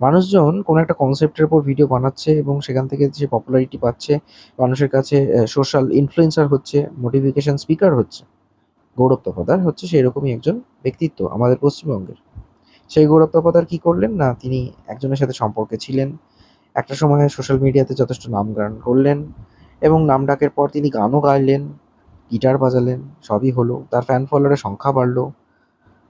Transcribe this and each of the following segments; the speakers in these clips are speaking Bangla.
মানুষজন কোনো একটা কনসেপ্টের উপর ভিডিও বানাচ্ছে এবং সেখান থেকে যে পপুলারিটি পাচ্ছে, মানুষের কাছে সোশ্যাল ইনফ্লুয়েন্সার হচ্ছে, মোটিভেশন স্পিকার হচ্ছে। গৌরব তপোদার হচ্ছে সেই রকমই একজন ব্যক্তিত্ব আমাদের পশ্চিমবঙ্গের। সেই গৌরব তপোদার কি করলেন? না তিনি একজনের সাথে সম্পর্কে ছিলেন। একটা সময়ে সোশ্যাল মিডিয়াতে যথেষ্ট নামগান করলেন এবং নাম ডাকের পর তিনি গানও গাইলেন, গিটার বাজালেন, সবই হলো। তার ফ্যান ফলোয়ারের সংখ্যা বাড়ল।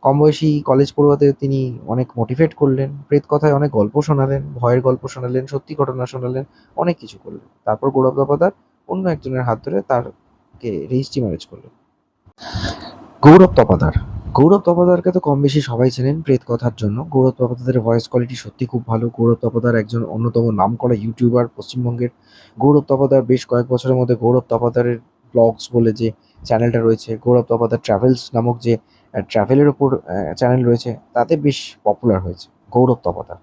কম বয়সী কলেজ পড়ুয়াতে তিনি অনেক মোটিভেট করলেন। প্রেতকথায় অনেক গল্প শোনালেন, ভয়ের গল্প শোনালেন, সত্যি ঘটনা শোনালেন, অনেক কিছু করলেন। তারপর গৌরব তপোদার অন্য একজনের হাত ধরে তারকে রেজিস্ট্রি ম্যারেজ করলেন। গৌরব তপাদার গৌরব তপাদারকে তো কম বেশি সবাই চেনেন প্রেতকথার জন্য। গৌরব তপাদারের ভয়েস কোয়ালিটি সত্যি খুব ভালো। গৌরব তপোদার একজন অন্যতম নাম করা ইউটিউবার পশ্চিমবঙ্গের। গৌরব তপোদার বেশ কয়েক বছরের মধ্যে গৌরব তপাদারের ব্লগস বলে যে চ্যানেলটা রয়েছে, গৌরব তপাদার ট্রাভেলস নামক যে ট্রাভেলের ওপর চ্যানেল রয়েছে, তাতে বেশ পপুলার হয়েছে গৌরব তপোদার।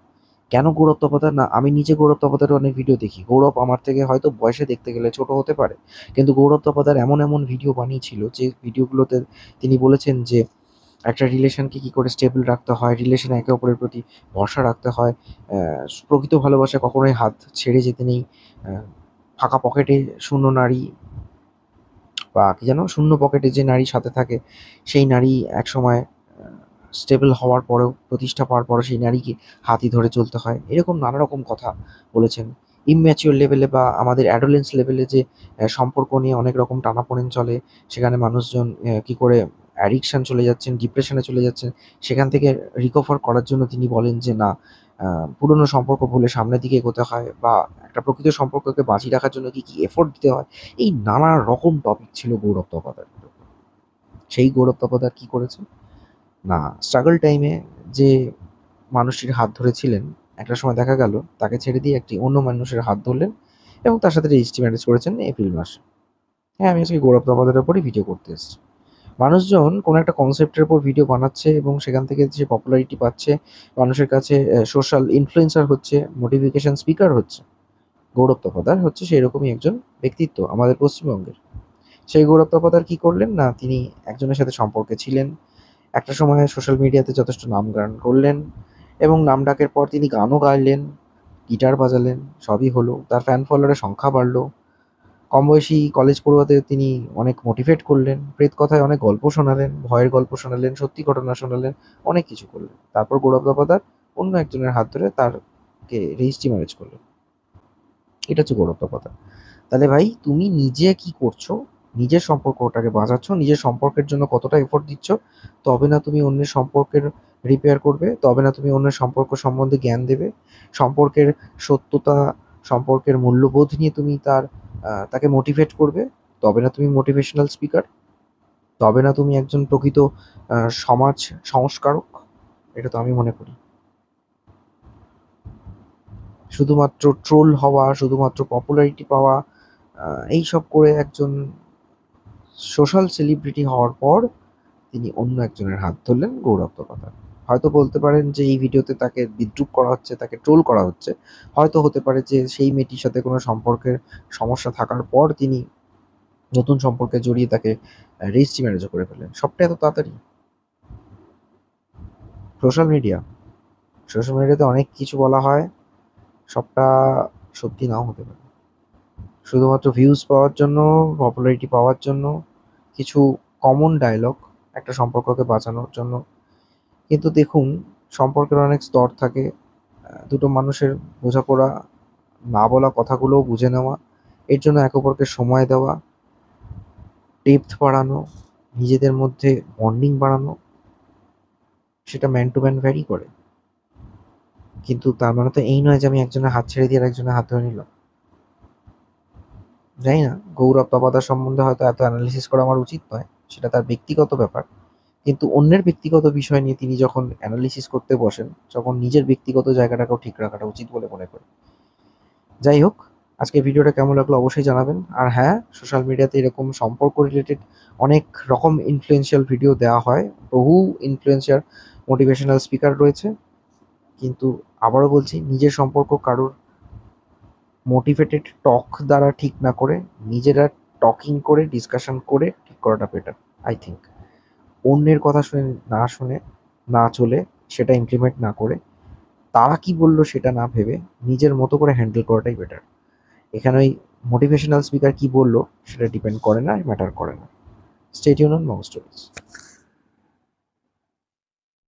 কেন গৌরব তপোদার? না আমি নিজে গৌরব তপোদারের অনেক ভিডিও দেখি। গৌরব আমার থেকে হয়তো বয়সে দেখতে গেলে ছোট হতে পারে। কিন্তু গৌরব তপোদার এমন, এমন ভিডিও বানিয়েছিল যে ভিডিওগুলোতে তিনি বলেছেন যে একটা রিলেশনকে কি করে স্টেবল রাখতে হয়, রিলেশনে একে অপরের প্রতি ভরসা রাখতে হয়, প্রকৃত ভালোবাসা কখনোই হাত ছেড়ে যেতে নেই। ফাঁকা পকেটে শূন্য নারী বা কি যেন? শূন্য পকেটে যে নারী সাথে থাকে, সেই নারী একসময় স্টেবল হওয়ার পরেও, প্রতিষ্ঠা পাওয়ার পরেও সেই নারীকে হাতি ধরে চলতে হয়। এরকম নানা রকম কথা বলেছেন। ইম্যাচিউর লেভেলে বা আমাদের অ্যাডোলেন্স লেভেলে যে সম্পর্ক নিয়ে অনেক রকম টানাপোড়েন চলে, সেখানে মানুষজন কি করে অ্যাডিকশান চলে যাচ্ছেন, ডিপ্রেশনে চলে যাচ্ছেন, সেখান থেকে রিকভার করার জন্য তিনি বলেন যে না পুরনো সম্পর্ক ভুলে সামনের দিকে এগোতে হয় বা একটা প্রকৃত সম্পর্ককে বাঁচিয়ে রাখার জন্য কি, কি এফোর্ট দিতে হয়, এই নানা রকম টপিক ছিল গৌরব তপোদারের। সেই গৌরব তপোদার কি করেছে? না স্ট্রাগল টাইমে যে মানুষটির হাত ধরেছিলেন, একটা সময় দেখা গেল তাকে ছেড়ে দিয়ে একটি অন্য মানুষের হাত ধরলেন এবং তার সাথে রেজিস্ট্রি ম্যারেজ করেছেন এপ্রিল মাসে। হ্যাঁ, আমি আজকে গৌরব তপোদারের উপরই ভিডিও করতে এসেছি। মানুষজন কোনো একটা কনসেপ্টের উপর ভিডিও বানাচ্ছে এবং সেখান থেকে যে পপুলারিটি পাচ্ছে, মানুষের কাছে সোশ্যাল ইনফ্লুয়েন্সার হচ্ছে, মোটিভেশন স্পিকার হচ্ছে। গৌরব তপোদার হচ্ছে সেরকমই একজন ব্যক্তিত্ব আমাদের পশ্চিমবঙ্গের। সেই গৌরব তপোদার কি করলেন? না তিনি একজনের সাথে সম্পর্কে ছিলেন। একটা সময়ে সোশ্যাল মিডিয়াতে যথেষ্ট নামগান করলেন এবং নাম ডাকের পর তিনি গানও গাইলেন, গিটার বাজালেন, সবই হলো। তার ফ্যান ফলোয়ারের সংখ্যা বাড়লো কম বয়সী কলেজ পড়ুয়াতে তিনি অনেক মোটিভেট করলেন। প্রেতকথায় অনেক গল্প শোনালেন, ভয়ের গল্প শোনালেন, সত্যি ঘটনা শোনালেন, অনেক কিছু করলেন। তারপর গৌরব অন্য একজনের হাত ধরে তারকে রেজিস্ট্রি ম্যারেজ করলেন। এটা হচ্ছে গৌরব কথা তাহলে ভাই তুমি নিজে কি করছ? নিজের সম্পর্কটাকে বাঁচাচ্ছ, নিজের সম্পর্কের জন্য কতটা এফোর্ট দিচ্ছ, তবে না তুমি অন্যের সম্পর্কের রিপেয়ার করবে, তবে না তুমি অন্যের সম্পর্ক সম্বন্ধে জ্ঞান দেবে। সম্পর্কের সত্যতা, সম্পর্কের মূল্যবোধ নিয়ে তুমি তার তাকে মোটিভেট করবে, তবে না তুমি মোটিভেশনাল স্পিকার। তবে না তুমি একজন প্রকৃত সমাজ সংস্কারক। এটা তো আমি মনে করি। শুধুমাত্র ট্রোল হওয়া, শুধুমাত্র পপুলারিটি পাওয়া, আ এইসব করে একজন সোশ্যাল সেলিব্রিটি হওয়ার পর তিনি অন্য একজনের হাত ধরলেন গৌরব তপোদার। হয়তো বলতে পারেন যে এই ভিডিওতে তাকে বিদ্রুপ করা হচ্ছে, তাকে ট্রোল করা হচ্ছে। হয়তো হতে পারে যে সেই মেয়েটির সাথে কোনো সম্পর্কের সমস্যা থাকার পর তিনি নতুন সম্পর্কে জড়িয়ে তাকে রেজিস্ট্রি ম্যারেজও করে ফেলেন সবটা এত তাড়াতাড়ি? Social media. সোশ্যাল মিডিয়াতে অনেক কিছু বলা হয়। সবটা সত্যি নাও হতে পারে। শুধুমাত্র ভিউজ পাওয়ার জন্য, পপুলারিটি পাওয়ার জন্য, কিছু কমন ডায়লগ একটা সম্পর্ককে বাঁচানোর জন্য। কিন্তু দেখুন সম্পর্কের অনেক স্তর থাকে। দুটো মানুষের বোঝাপড়া, না বলা কথাগুলোও বুঝে নেওয়া, এর জন্য একে অপরকে সময় দেওয়া, ডেপথ বাড়ানো, নিজেদের মধ্যে বন্ডিং বাড়ানো, সেটা ম্যান টু ম্যান ভ্যারি করে। কিন্তু তার মানে তো এই নয় যে আমি একজনের হাত ছেড়ে দিয়ে আরেকজনের হাত ধরে নিলাম। যাই না গৌরব তপোদার সম্বন্ধে হয়তো এত অ্যানালিসিস করা আমার উচিত নয়। সেটা তার ব্যক্তিগত ব্যাপার। কিন্তু অন্যের ব্যক্তিগত বিষয় নিয়ে তিনি যখন অ্যানালিসিস করতে বসেন, তখন নিজের ব্যক্তিগত জায়গাটাকেও ঠিক রাখাটা উচিত বলে মনে করি। যাই হোক, আজকের ভিডিওটা কেমন লাগল অবশ্যই জানাবেন। আর হ্যাঁ, সোশ্যাল মিডিয়াতে এরকম সম্পর্ক রিলেটেড অনেক রকম ইনফ্লুয়েন্সিয়াল ভিডিও দেওয়া হয়। বহু ইনফ্লুয়েন্সার, মোটিভেশনাল স্পিকার রয়েছে। কিন্তু আবারও বলছি নিজের সম্পর্ক কারোর মোটিভেটেড টক দ্বারা ঠিক না করে, নিজেরা টকিং করে, ডিসকাশন করে ঠিক করাটা বেটার আই থিংক। অন্যের কথা শুনে না শুনে, না চলে, সেটা ইমপ্লিমেন্ট না করে, তারা কি বলল সেটা না ভেবে নিজের মতো করে হ্যান্ডেল করাটাই বেটার এখানে ওই মোটিভেশনাল স্পিকার কি বলল সেটা ডিপেন্ড করে না ম্যাটার করে না। Stadium on Mong stories